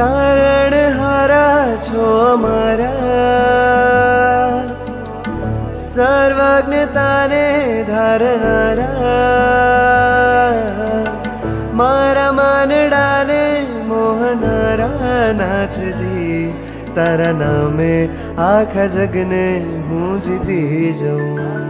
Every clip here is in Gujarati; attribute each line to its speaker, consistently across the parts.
Speaker 1: તારણ હારા છો અમારા. સર્વજ્ઞતાને ધારનારા. મારા માનડાને મોહનારા નાથજી. તારા નામે આખા જગને હું જીતી જાઉં.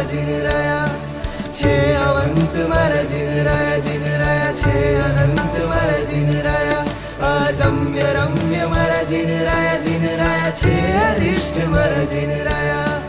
Speaker 2: મારા જીનરાયા છે, અવંત મારા જીનરાયા જીનરાયા છે, અનંત મારા જીનરાયા અદમ્ય રમ્ય મારા જીનરાયા જીનરાયા છે અરિષ્ટ મારા જીનરાયા